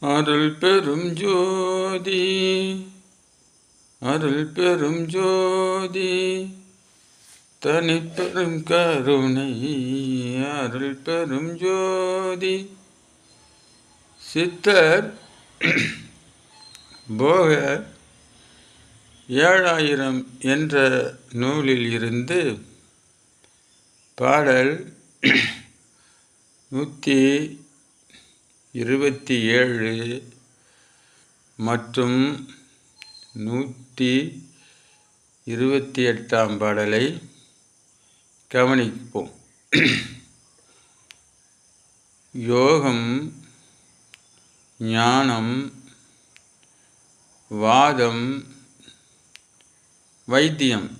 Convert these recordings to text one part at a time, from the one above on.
அருள் பெரும் ஜோதி அருள் பெரும் ஜோதி தனிப்பெரும் கருணை அருள் பெரும் ஜோதி. சித்தர் போகர் ஏழாயிரம் என்ற நூலில் இருந்து பாடல் நூற்றி இருபத்தி ஏழு மற்றும் நூற்றி இருபத்தி எட்டாம் பாடலை கவனிப்போம். யோகம் ஞானம் வாதம் வைத்தியம்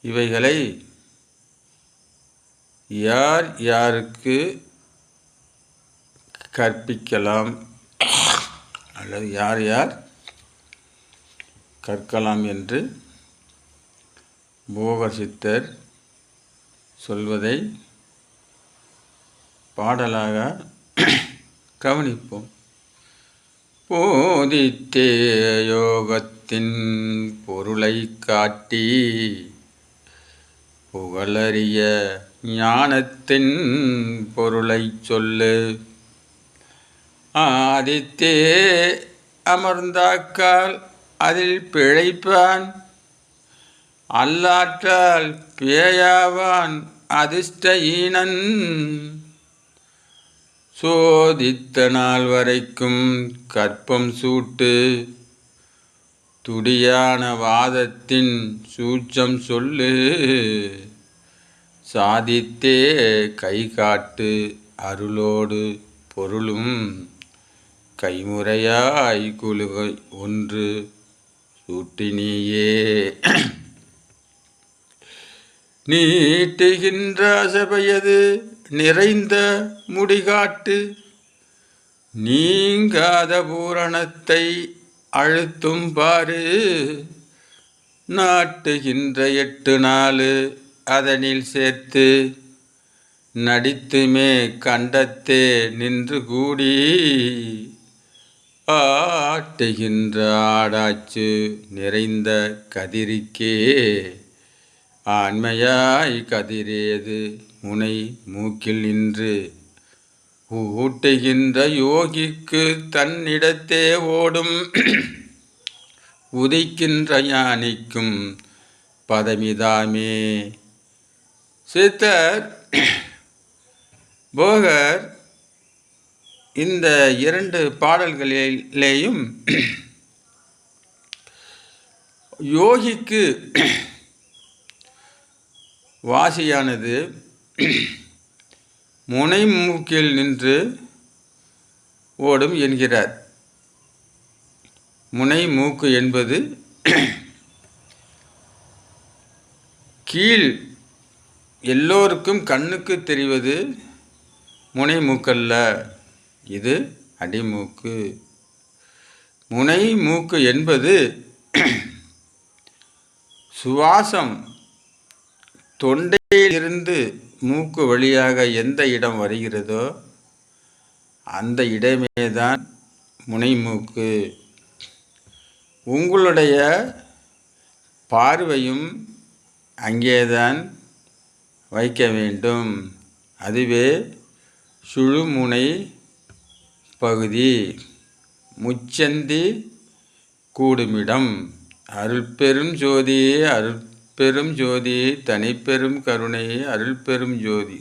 இவைகளை யார் யாருக்கு கற்பிக்கலாம். அல்லது யார் யார்? கற்கலாம் என்று போகசித்தர் சொல்வதை பாடலாக கவனிப்போம். போதித்தே யோகத்தின் பொருளை காட்டி புகழறிய ஞானத்தின் பொருளை சொல்லு. ஆதித்தே அமர்ந்தாக்கால் அதில் பிழைப்பான். அல்லாற்றால் பேயாவான் அதிர்ஷ்ட ஈனன். சோதித்த நாள் வரைக்கும் கற்பம் சூட்டு. துடியான வாதத்தின் சூட்சம் சொல்லு. சாதித்தே கை காட்டு அருளோடு பொருளும். கைமுறையாய் குழுகை ஒன்று சூட்டினியே நீட்டுகின்ற சபையது நிறைந்த முடிகாட்டு. நீங்காத பூரணத்தை அழுத்தும் பாரு நாட்டுகின்ற எட்டு நாள் அதனில் சேர்த்து நடித்துமே கண்டத்தே நின்று கூடி. ஆட்டுகின்ற ஆடாச்சு நிறைந்த கதிரிக்கே. ஆண்மையாய் கதிரேது முனை மூக்கில் நின்று. ஊட்டுகின்ற யோகிக்கு தன்னிடத்தே ஓடும். உதிக்கின்ற ஞானிக்கும் பதமிதாமே. சித்தர் போகர் இந்த இரண்டு பாடல்களிலேயும் யோகிக்கு வாசியானது முனை மூக்கில் நின்று ஓடும் என்கிறார். முனை மூக்கு என்பது கீழ் எல்லோருக்கும் கண்ணுக்கு தெரிவது முனை மூக்கல்ல இது அடிமூக்கு. முனை மூக்கு என்பது சுவாசம். தொண்டையிலிருந்து மூக்கு வழியாக எந்த இடம் வருகிறதோ அந்த இடமே தான் முனைமூக்கு உங்களுடைய பார்வையும் அங்கேதான் வைக்க வேண்டும். அதுவே சுழுமுனை பகுதி முச்சந்தி கூடுமிடம். அருள்பெரும் ஜோதியே ஜோதி அருள் ஜோதி தனிப்பெரும் கருணை அருள்பெரும் ஜோதி.